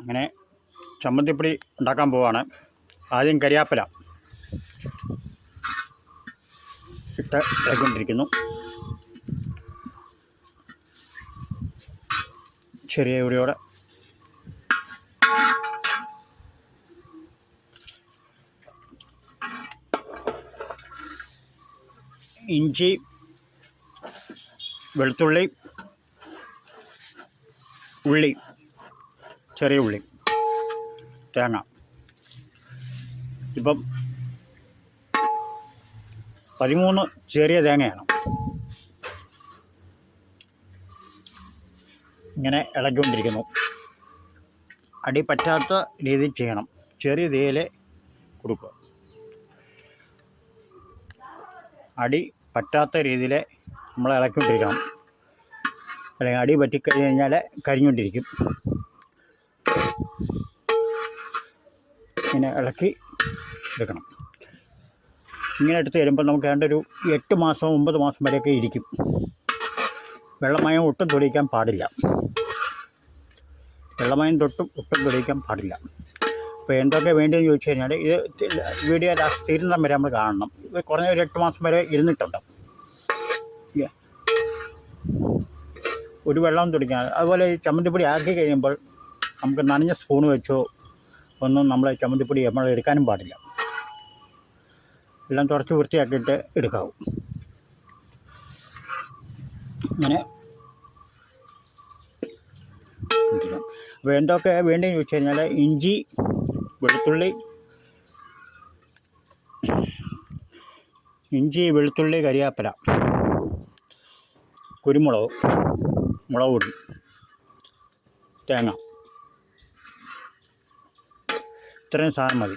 അങ്ങനെ ചമ്മന്തിപ്പൊടി ഉണ്ടാക്കാൻ പോവാണ്. ആദ്യം കരിയാപ്പില ഇട്ട് ഇളക്കിക്കൊണ്ടിരിക്കുന്നു. ചെറിയ ഉടിയോടെ ഇഞ്ചി വെളുത്തുള്ളി ഉള്ളി ചെറിയ ഉള്ളി. തേങ്ങ. ഇപ്പം പതിമൂന്ന് ചെറിയ തേങ്ങയാണ്. ഇങ്ങനെ ഇളക്കിക്കൊണ്ടിരിക്കുന്നു അടി പറ്റാത്ത രീതിയിൽ ചെയ്യണം. ചെറിയ തീയിൽ കൊടുക്കുക. അടി പറ്റാത്ത രീതിയിൽ നമ്മൾ ഇളക്കിക്കൊണ്ടിരിക്കണം. അല്ലെങ്കിൽ അടി പറ്റിക്കഴിഞ്ഞ് കഴിഞ്ഞാൽ കരിഞ്ഞുകൊണ്ടിരിക്കും. ഇങ്ങനെ ഇളക്കി എടുക്കണം. ഇങ്ങനെ എടുത്ത് വരുമ്പോൾ നമുക്ക് ഏതാണ്ട് ഒരു എട്ട് മാസം ഒമ്പത് മാസം വരെയൊക്കെ ഇരിക്കും. വെള്ളമയം ഒട്ടും തൊടിയിക്കാൻ പാടില്ല. വെള്ളമയം തൊട്ടും ഒട്ടും തൊടിയിക്കാൻ പാടില്ല. അപ്പോൾ എന്തൊക്കെ വേണ്ടിയെന്ന് ചോദിച്ചു കഴിഞ്ഞാൽ ഇത് വീഡിയോ ലാസ്റ്റ് തീരുന്നിടം വരെ നമ്മൾ കാണണം. കുറഞ്ഞ ഒരു എട്ട് മാസം വരെ ഇരുന്നിട്ടുണ്ട്. ഒരു വെള്ളം തുടിക്കാൻ അതുപോലെ ചമ്മന്തിപ്പൊടി ആക്കി കഴിയുമ്പോൾ നമുക്ക് നനഞ്ഞ സ്പൂൺ വെച്ചോ ഒന്നും നമ്മൾ ചമ്മന്തിപ്പൊടി നമ്മൾ എടുക്കാനും പാടില്ല. എല്ലാം തുടച്ച് വൃത്തിയാക്കിയിട്ട് എടുക്കാവൂ. ഇങ്ങനെ. അപ്പോൾ എന്തൊക്കെ വേണ്ടതെന്ന് ചോദിച്ചു കഴിഞ്ഞാൽ ഇഞ്ചി വെളുത്തുള്ളി. ഇഞ്ചി വെളുത്തുള്ളി കരിയാപ്പില കുരുമുളക് മുളക് പൊടി തേങ്ങ. ഇത്രയും സാധനം മതി.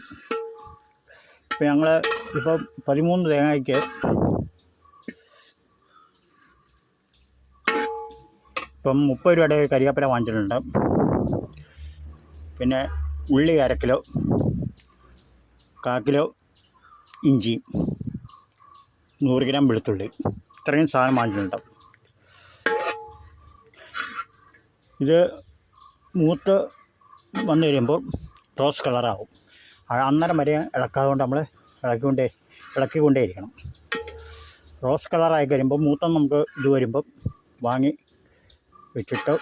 ഇപ്പം ഞങ്ങൾ ഇപ്പം പതിമൂന്ന് തേങ്ങയ്ക്ക് ഇപ്പം മുപ്പത് രൂപയുടെ ഒരു കരിയാപ്പില വാങ്ങിച്ചിട്ടുണ്ട്. പിന്നെ ഉള്ളി അര കിലോ കാ കിലോ ഇഞ്ചി നൂറ് ഗ്രാം വെളുത്തുള്ളി ഇത്രയും സാധനം വാങ്ങിച്ചിട്ടുണ്ട്. ഇത് മൂത്ത് വന്നു കഴിയുമ്പോൾ റോസ് കളറാവും. അന്നേരം വരെ ഇളക്കാതെ കൊണ്ട് നമ്മൾ ഇളക്കിക്കൊണ്ടേ ഇളക്കിക്കൊണ്ടേ ഇരിക്കണം റോസ് കളറായി കഴിയുമ്പോൾ മൂത്തം നമുക്ക് ഇത് വരുമ്പം വാങ്ങി വെച്ചിട്ട്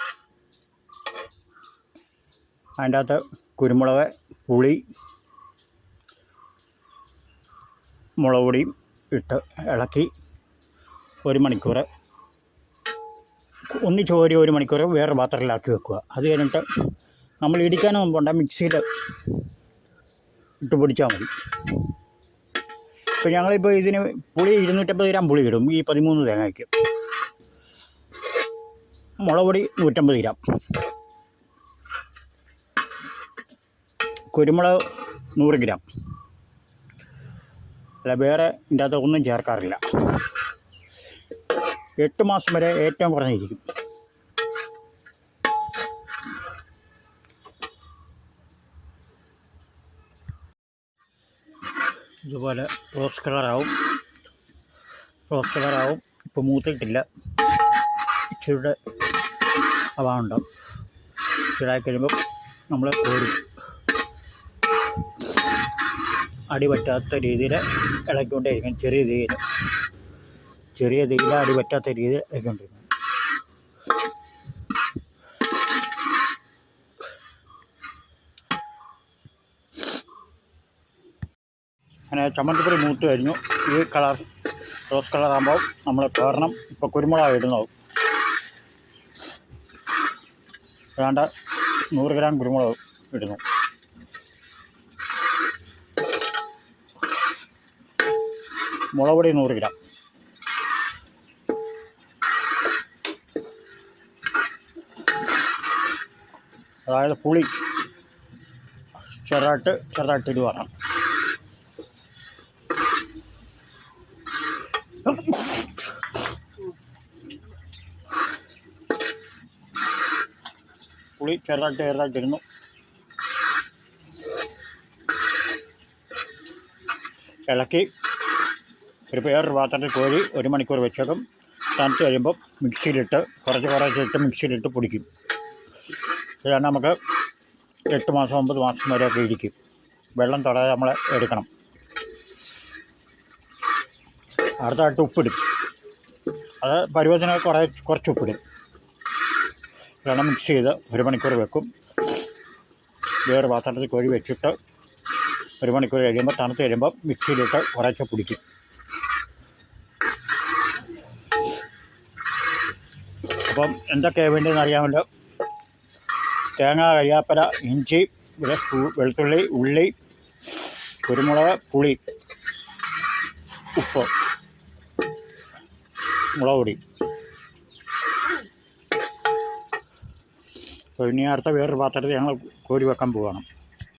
അതിന്റെ അകത്ത് കുരുമുളക് പുളി മുളക് പൊടിയും ഇട്ട് ഇളക്കി ഒരു മണിക്കൂർ. ഒന്നിച്ച് ഒരു ഒരു മണിക്കൂർ വേറെ പാത്രത്തിലാക്കി വെക്കുക. അത് കഴിഞ്ഞിട്ട് നമ്മൾ ഇടിക്കാൻ മുമ്പുണ്ട് മിക്സിയിൽ ഇട്ട് പൊടിച്ചാൽ മതി. ഇപ്പോൾ ഞങ്ങളിപ്പോൾ ഇതിന് പുളി ഇരുന്നൂറ്റമ്പത് ഗ്രാം പുളി ഇടും. ഈ പതിമൂന്ന് തേങ്ങയ്ക്ക്. മുളക് പൊടി നൂറ്റമ്പത് ഗ്രാം. കുരുമുളക് നൂറ് ഗ്രാം. അല്ല വേറെ ഇതിന്റെ അകത്ത് ഒന്നും ചേർക്കാറില്ല. എട്ട് മാസം വരെ ഏറ്റവും കുറഞ്ഞിരിക്കും. ഇതുപോലെ റോസ് കളറാവും. റോസ് കളറാവും. ഇപ്പോൾ മൂത്തിട്ടില്ല. ഇച്ചിരിയുടെ അവാണ്ടാവും ഇച്ചിരി കഴിയുമ്പോൾ നമ്മൾ കോരും. അടി പറ്റാത്ത രീതിയിൽ ഇളക്കിക്കൊണ്ടേയിരിക്കും ചെറിയ തീയിൽ. ചെറിയ തീയിൽ അടി പറ്റാത്ത രീതിയിൽ ഇളക്കിക്കൊണ്ടിരിക്കണം. അങ്ങനെ ചമ്മന്തിപ്പൊടി മൂത്ത് കഴിഞ്ഞു. ഈ കളർ റോസ് കളർ ആകുമ്പോൾ നമ്മൾ കാരണം ഇപ്പോൾ കുരുമുളക് ഇടുന്നത്. വേണ്ട നൂറ് ഗ്രാം കുരുമുളക് ഇടുന്നു. മുളക് പൊടി നൂറ് ഗ്രാം. അതായത് പുളി ചെറുതായിട്ട് ചെറുതായിട്ട് ഇത് വേണം പുളി ചെറുതായിട്ട് ചെറുതായിട്ട് ഇരുന്നു ഇളക്കി ഒരു വേറൊരു പാത്രത്തിൽ കോരി ഒരു മണിക്കൂർ വെച്ചേക്കും. തണുത്ത് കഴിയുമ്പോൾ മിക്സിയിലിട്ട് കുറച്ച് കുറച്ചിട്ട് മിക്സിയിലിട്ട് പൊടിക്കും. ഇതാണ് നമുക്ക് എട്ട് മാസം ഒമ്പത് മാസം വരെയൊക്കെ ഇരിക്കും. വെള്ളം തൊടാതെ നമ്മൾ എടുക്കണം. അടുത്തായിട്ട് ഉപ്പിടും. അത് പരുവത്തിന് കുറേ കുറച്ച് ഉപ്പിടും. വെള്ളം മിക്സ് ചെയ്ത് ഒരു മണിക്കൂർ വെക്കും. വേറെ പാത്രത്തിൽ കോഴി വെച്ചിട്ട് ഒരു മണിക്കൂർ കഴിയുമ്പോൾ തണുത്ത് കഴിയുമ്പോൾ മിക്സിയിലിട്ട് കുറേശ്ശെ പിടിക്കും. അപ്പം എന്തൊക്കെയാണ് വേണ്ടതെന്ന് അറിയാമല്ലോ? തേങ്ങ കയ്യാപ്പല ഇഞ്ചി വെളുത്തുള്ളി ഉള്ളി കുരുമുളക് പുളി ഉപ്പ് മുളക് പൊടി. ഇനി അടുത്ത വേറൊരു പാത്രത്തിൽ ഞങ്ങൾ കോരി വെക്കാൻ പോവുകയാണ്